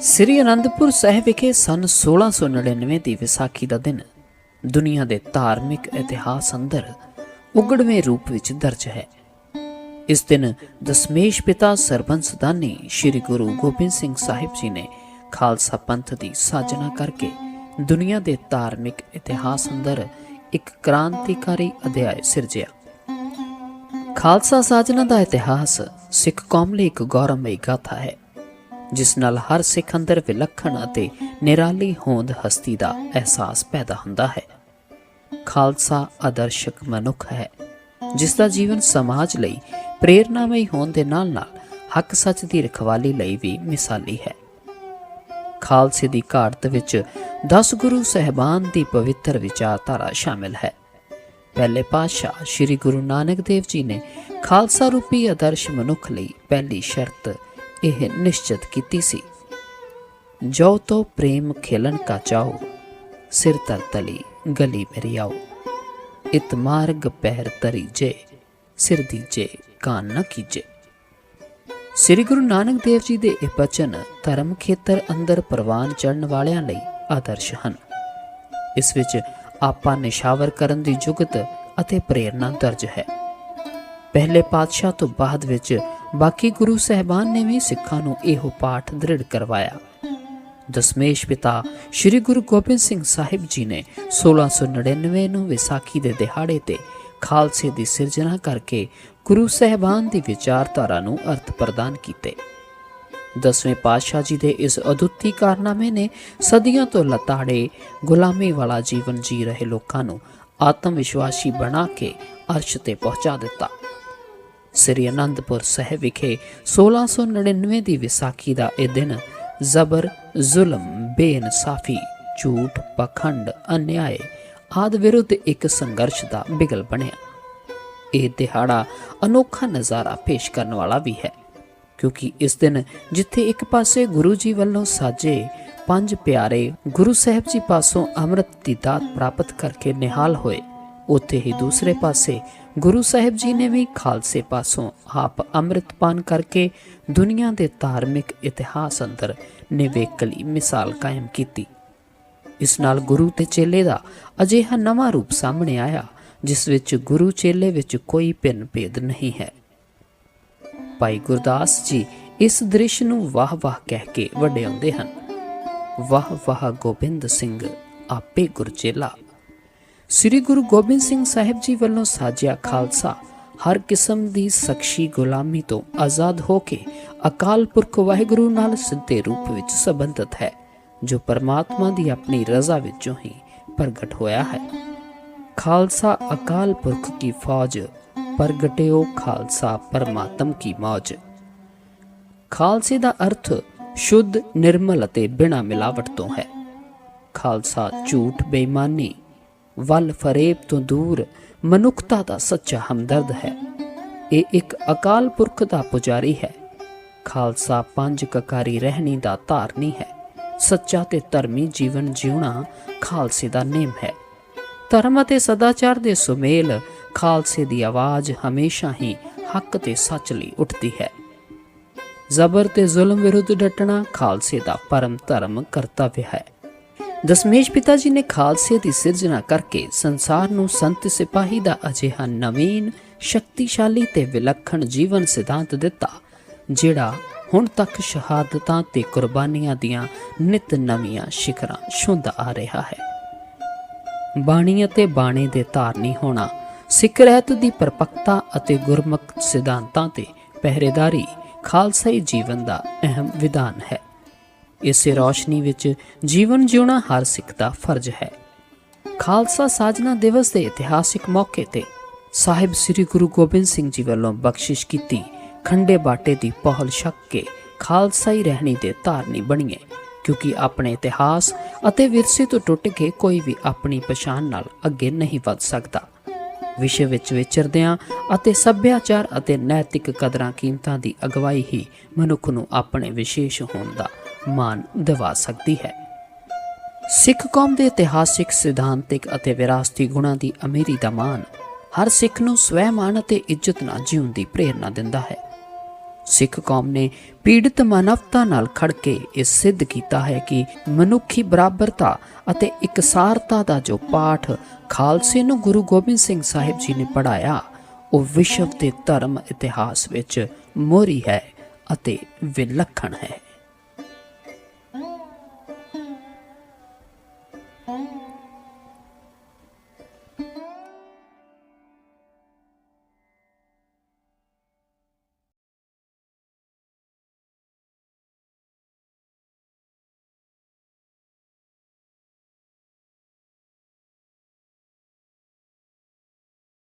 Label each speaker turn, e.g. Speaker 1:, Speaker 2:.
Speaker 1: ਸ੍ਰੀ ਅਨੰਦਪੁਰ ਸਾਹਿਬ ਵਿਖੇ ਸਨ 1699 ਦੀ ਵਿਸਾਖੀ ਦਾ ਦਿਨ। ਦੁਨੀਆ ਦੇ ਧਾਰਮਿਕ ਇਤਿਹਾਸ ਅੰਦਰ ਉਗੜਵੇਂ ਰੂਪ ਵਿੱਚ ਦਰਜ ਹੈ। ਇਸ ਦਿਨ ਦਸਮੇਸ਼ ਪਿਤਾ ਸਰਬੰਸਦਾਨੀ ਸ੍ਰੀ ਗੁਰੂ ਗੋਬਿੰਦ ਸਿੰਘ ਸਾਹਿਬ ਜੀ ਨੇ ਖਾਲਸਾ ਪੰਥ ਦੀ ਸਾਜਨਾ ਕਰਕੇ ਦੁਨੀਆ ਦੇ ਧਾਰਮਿਕ ਇਤਿਹਾਸ ਅੰਦਰ ਇੱਕ ਕ੍ਰਾਂਤੀਕਾਰੀ ਅਧਿਆਇ ਸਿਰਜਿਆ। ਖਾਲਸਾ ਸਾਜਨਾ ਦਾ ਇਤਿਹਾਸ ਸਿੱਖ ਕੌਮ ਲਈ ਇੱਕ ਗੌਰਵਮਈ ਗਾਥਾ ਹੈ। ਜਿਸ ਨਾਲ ਹਰ ਸਿੱਖ ਅੰਦਰ ਵਿਲੱਖਣ ਅਤੇ ਨਿਰਾਲੀ ਹੋਂਦ ਹਸਤੀ ਦਾ ਅਹਿਸਾਸ ਪੈਦਾ ਹੁੰਦਾ ਹੈ। ਖਾਲਸਾ ਆਦਰਸ਼ਕ ਮਨੁੱਖ ਹੈ, ਜਿਸ ਦਾ ਜੀਵਨ ਸਮਾਜ ਲਈ ਪ੍ਰੇਰਨਾਮਈ ਹੋਣ ਦੇ ਨਾਲ-ਨਾਲ ਹੱਕ ਸੱਚ ਦੀ ਰਖਵਾਲੀ ਲਈ ਵੀ ਮਿਸਾਲੀ ਹੈ। ਖਾਲਸੇ ਦੀ ਘਾਟ ਵਿੱਚ 10 ਗੁਰੂ ਸਹਿਬਾਨ ਦੀ ਪਵਿੱਤਰ ਵਿਚਾਰਧਾਰਾ ਸ਼ਾਮਿਲ ਹੈ। ਪਹਿਲੇ ਪਾਤਸ਼ਾਹ ਸ੍ਰੀ ਗੁਰੂ ਨਾਨਕ ਦੇਵ ਜੀ ਨੇ ਖਾਲਸਾ ਰੂਪੀ ਆਦਰਸ਼ ਮਨੁੱਖ ਲਈ ਪਹਿਲੀ ਸ਼ਰਤ ਇਹ ਨਿਸ਼ਚਿਤ ਕੀਤੀ ਸੀ। ਜੋ ਤੋ ਪ੍ਰੇਮ ਖੇਲਣ ਕਾ ਚਾਓ ਸਿਰ ਤਰ ਤਲੀ ਗਲੀ ਮੇਰੀ ਆਓ ਇਤ ਮਾਰਗ ਪਹਿਰ ਤਰੀ ਜੇ, ਸਿਰ ਦੀਜੇ ਕਾਨ ਨ ਕੀਜੇ। ਸ੍ਰੀ ਗੁਰੂ ਨਾਨਕ ਦੇਵ ਜੀ ਦੇ ਇਹ ਬਚਨ ਧਰਮ ਖੇਤਰ ਅੰਦਰ ਪ੍ਰਵਾਨ ਚੜਨ ਵਾਲਿਆਂ ਲਈ ਆਦਰਸ਼ ਹਨ। ਇਸ ਵਿੱਚ ਆਪਾਂ ਨਿਸ਼ਾਵਰ ਕਰਨ ਦੀ ਜੁਗਤ ਅਤੇ ਪ੍ਰੇਰਣਾ ਦਰਜ ਹੈ। ਪਹਿਲੇ ਪਾਤਸ਼ਾਹ ਤੋਂ ਬਾਅਦ ਵਿੱਚ ਬਾਕੀ ਗੁਰੂ ਸਹਿਬਾਨ ਨੇ ਵੀ ਸਿੱਖਾਂ ਨੂੰ ਇਹੋ ਪਾਠ ਦ੍ਰਿੜ ਕਰਵਾਇਆ। ਦਸਮੇਸ਼ ਪਿਤਾ ਸ੍ਰੀ ਗੁਰੂ ਗੋਬਿੰਦ ਸਿੰਘ ਸਾਹਿਬ ਜੀ ਨੇ 1699 ਨੂੰ ਵਿਸਾਖੀ ਦੇ ਦਿਹਾੜੇ ਤੇ ਖਾਲਸੇ ਦੀ ਸਿਰਜਣਾ ਕਰਕੇ ਗੁਰੂ ਸਹਿਬਾਨ ਦੀ ਵਿਚਾਰਧਾਰਾ ਨੂੰ ਅਰਥ ਪ੍ਰਦਾਨ ਕੀਤੇ। ਦਸਵੇਂ ਪਾਤਸ਼ਾਹ ਜੀ ਦੇ ਇਸ ਅਦੁੱਤੀ ਕਾਰਨਾਮੇ ਨੇ ਸਦੀਆਂ ਤੋਂ ਲਤਾੜੇ, ਗੁਲਾਮੀ ਵਾਲਾ ਜੀਵਨ ਜੀ ਰਹੇ ਲੋਕਾਂ ਨੂੰ ਆਤਮ ਵਿਸ਼ਵਾਸੀ ਬਣਾ ਕੇ ਅਰਸ਼ ਤੇ ਪਹੁੰਚਾ ਦਿੱਤਾ। ਸ੍ਰੀ ਅਨੰਦਪੁਰ ਸਾਹਿਬ ਵਿਖੇ 1699 ਦੀ ਵਿਸਾਖੀ ਦਾ ਇਹ ਦਿਨ ਜ਼ਬਰ, ਜ਼ੁਲਮ, ਬੇਇਨਸਾਫੀ, ਝੂਠ, ਪਖੰਡ, ਅਨਿਆਏ ਆਦ ਵਿਰੁੱਧ ਇੱਕ ਸੰਘਰਸ਼ ਦਾ ਬਿਗਲ ਬਣਿਆ। ਇਹ ਦਿਹਾੜਾ ਅਨੋਖਾ ਨਜ਼ਾਰਾ ਪੇਸ਼ ਕਰਨ ਵਾਲਾ ਵੀ ਹੈ, ਕਿਉਂਕਿ ਇਸ ਦਿਨ ਜਿੱਥੇ ਇੱਕ ਪਾਸੇ ਗੁਰੂ ਜੀ ਵੱਲੋਂ ਸਾਜੇ, ਪੰਜ ਪਿਆਰੇ ਗੁਰੂ ਸਾਹਿਬ ਜੀ ਪਾਸੋਂ ਅੰਮ੍ਰਿਤ ਦੀ ਦਾਤ ਪ੍ਰਾਪਤ ਕਰਕੇ ਨਿਹਾਲ ਹੋਏ ਉੱਥੇ ਹੀ ਦੂਸਰੇ ਪਾਸੇ ਗੁਰੂ ਸਾਹਿਬ ਜੀ ਨੇ ਵੀ ਖਾਲਸੇ ਪਾਸੋਂ ਆਪ ਅੰਮ੍ਰਿਤ ਪਾਨ ਕਰਕੇ ਦੁਨੀਆ ਦੇ ਧਾਰਮਿਕ ਇਤਿਹਾਸ ਅੰਦਰ ਨਿਵੇਕਲੀ ਮਿਸਾਲ ਕਾਇਮ ਕੀਤੀ। ਇਸ ਨਾਲ ਗੁਰੂ ਤੇ ਚੇਲੇ ਦਾ ਅਜਿਹਾ ਨਵਾਂ ਰੂਪ ਸਾਹਮਣੇ ਆਇਆ, ਜਿਸ ਵਿੱਚ ਗੁਰੂ ਚੇਲੇ ਵਿੱਚ ਕੋਈ ਭਿੰਨ ਭੇਦ ਨਹੀਂ ਹੈ। ਭਾਈ ਗੁਰਦਾਸ ਜੀ ਇਸ ਦ੍ਰਿਸ਼ ਨੂੰ ਵਾਹ ਵਾਹ ਕਹਿ ਕੇ ਵਡਿਆਉਂਦੇ ਹਨ। ਵਾਹ ਵਾਹ ਗੋਬਿੰਦ ਸਿੰਘ, ਆਪੇ ਗੁਰਚੇਲਾ। ਸ੍ਰੀ ਗੁਰੂ ਗੋਬਿੰਦ ਸਿੰਘ ਸਾਹਿਬ ਜੀ ਵੱਲੋਂ ਸਾਜਿਆ ਖਾਲਸਾ, ਹਰ ਕਿਸਮ ਦੀ ਸਖਸ਼ੀ ਗੁਲਾਮੀ ਤੋਂ ਆਜ਼ਾਦ ਹੋ ਕੇ ਅਕਾਲ ਪੁਰਖ ਵਾਹਿਗੁਰੂ ਨਾਲ ਸਿੱਧੇ ਰੂਪ ਵਿੱਚ ਸੰਬੰਧਿਤ ਹੈ, ਜੋ ਪਰਮਾਤਮਾ ਦੀ ਆਪਣੀ ਰਜ਼ਾ ਵਿੱਚੋਂ ਹੀ ਪ੍ਰਗਟ ਹੋਇਆ ਹੈ। ਖਾਲਸਾ ਅਕਾਲ ਪੁਰਖ ਕੀ ਫੌਜ, ਪ੍ਰਗਟਿਓ ਖਾਲਸਾ ਪਰਮਾਤਮ ਕੀ ਮੌਜ। ਖਾਲਸੇ ਦਾ ਅਰਥ ਸ਼ੁੱਧ, ਨਿਰਮਲ ਅਤੇ ਬਿਨਾਂ ਮਿਲਾਵਟ ਤੋਂ ਹੈ। ਖਾਲਸਾ ਝੂਠ, ਬੇਈਮਾਨੀ ਵੱਲ ਫਰੇਬ ਤੋਂ ਦੂਰ ਮਨੁੱਖਤਾ ਦਾ ਸੱਚਾ ਹਮਦਰਦ ਹੈ। ਇਹ ਇੱਕ ਅਕਾਲ ਪੁਰਖ ਦਾ ਪੁਜਾਰੀ ਹੈ। ਖਾਲਸਾ ਪੰਜ ਕਕਾਰੀ ਰਹਿਣੀ ਦਾ ਧਾਰਨੀ ਹੈ। ਸੱਚਾ ਤੇ ਧਰਮੀ ਜੀਵਨ ਜਿਉਣਾ ਖਾਲਸੇ ਦਾ ਨੇਮ ਹੈ। ਧਰਮ ਅਤੇ ਸਦਾਚਾਰ ਦੇ ਸੁਮੇਲ ਖਾਲਸੇ ਦੀ ਆਵਾਜ਼ ਹਮੇਸ਼ਾ ਹੀ ਹੱਕ ਤੇ ਸੱਚ ਲਈ ਉੱਠਦੀ ਹੈ। ਜ਼ਬਰ ਤੇ ਜ਼ੁਲਮ ਵਿਰੁੱਧ ਡਟਣਾ ਖਾਲਸੇ ਦਾ ਪਰਮ ਧਰਮ ਕਰਤੱਵ ਹੈ। ਦਸਮੇਸ਼ ਪਿਤਾ ਜੀ ਨੇ ਖਾਲਸੇ ਦੀ ਸਿਰਜਣਾ ਕਰਕੇ ਸੰਸਾਰ ਨੂੰ ਸੰਤ ਸਿਪਾਹੀ ਦਾ ਅਜਿਹਾ ਨਵੀਨ, ਸ਼ਕਤੀਸ਼ਾਲੀ ਤੇ ਵਿਲੱਖਣ ਜੀਵਨ ਸਿਧਾਂਤ ਦਿੱਤਾ, ਜਿਹੜਾ ਹੁਣ ਤੱਕ ਸ਼ਹਾਦਤਾਂ ਤੇ ਕੁਰਬਾਨੀਆਂ ਦੀਆਂ ਨਿਤ ਨਵੀਆਂ ਸ਼ਿਖਰਾਂ ਛੁੰਦਾ ਆ ਰਿਹਾ ਹੈ। ਬਾਣੀ ਅਤੇ ਬਾਣੇ ਦੇ ਧਾਰਨੀ ਹੋਣਾ ਸਿੱਖ ਰਹਿਤ ਦੀ ਪਰਪਕਤਾ ਅਤੇ ਗੁਰਮੁਖ ਸਿਧਾਂਤਾਂ ਤੇ ਪਹਿਰੇਦਾਰੀ ਖਾਲਸਾਈ ਜੀਵਨ ਦਾ ਅਹਿਮ ਵਿਧਾਨ ਹੈ। ਇਸੇ ਰੌਸ਼ਨੀ ਵਿੱਚ ਜੀਵਨ ਜਿਉਣਾ ਹਰ ਸਿੱਖ ਦਾ ਫਰਜ਼ ਹੈ। ਖਾਲਸਾ ਸਾਜਨਾ ਦਿਵਸ ਦੇ ਇਤਿਹਾਸਿਕ ਮੌਕੇ ਤੇ ਸਾਹਿਬ ਸ੍ਰੀ ਗੁਰੂ ਗੋਬਿੰਦ ਸਿੰਘ ਜੀ ਵੱਲੋਂ ਬਖਸ਼ਿਸ਼ ਕੀਤੀ ਖੰਡੇ ਬਾਟੇ ਦੀ ਪਹਲ ਛਕ ਕੇ ਖਾਲਸਾਈ ਰਹਿਣੀ ਦੇ ਧਾਰਨੀ ਬਣੀਏ, ਕਿਉਂਕਿ ਆਪਣੇ ਇਤਿਹਾਸ ਅਤੇ ਵਿਰਸੇ ਤੋਂ ਟੁੱਟ ਕੇ ਕੋਈ ਵੀ ਆਪਣੀ ਪਛਾਣ ਨਾਲ ਅੱਗੇ ਨਹੀਂ ਵੱਧ ਸਕਦਾ। ਵਿਸ਼ੇ ਵਿੱਚ ਵਿਚਰਦਿਆਂ ਅਤੇ ਸੱਭਿਆਚਾਰ ਅਤੇ ਨੈਤਿਕ ਕਦਰਾਂ ਕੀਮਤਾਂ ਦੀ ਅਗਵਾਈ ਹੀ ਮਨੁੱਖ ਨੂੰ ਆਪਣੇ ਵਿਸ਼ੇਸ਼ ਹੋਣ ਦਾ ਮਾਣ ਦਿਵਾ ਸਕਦੀ ਹੈ। ਸਿੱਖ ਕੌਮ ਦੇ ਇਤਿਹਾਸਿਕ ਸਿਧਾਂਤਿਕ ਅਤੇ ਵਿਰਾਸਤੀ ਗੁਣਾਂ ਦੀ ਅਮੀਰੀ ਦਾ ਮਾਣ ਹਰ ਸਿੱਖ ਨੂੰ ਸਵੈਮਾਨ ਅਤੇ ਇੱਜ਼ਤ ਨਾਲ ਜਿਉਣ ਦੀ ਪ੍ਰੇਰਣਾ ਦਿੰਦਾ ਹੈ। ਸਿੱਖ ਕੌਮ ਨੇ ਪੀੜਤ ਮਾਨਵਤਾ ਨਾਲ ਖੜ ਕੇ ਇਹ ਸਿੱਧ ਕੀਤਾ ਹੈ ਕਿ ਮਨੁੱਖੀ ਬਰਾਬਰਤਾ ਅਤੇ ਇਕਸਾਰਤਾ ਦਾ ਜੋ ਪਾਠ ਖਾਲਸੇ ਨੂੰ ਗੁਰੂ ਗੋਬਿੰਦ ਸਿੰਘ ਸਾਹਿਬ ਜੀ ਨੇ ਪੜਾਇਆ ਉਹ ਵਿਸ਼ਵ ਦੇ ਧਰਮ ਇਤਿਹਾਸ ਵਿੱਚ ਮੋਰੀ ਹੈ ਅਤੇ ਵਿਲੱਖਣ ਹੈ।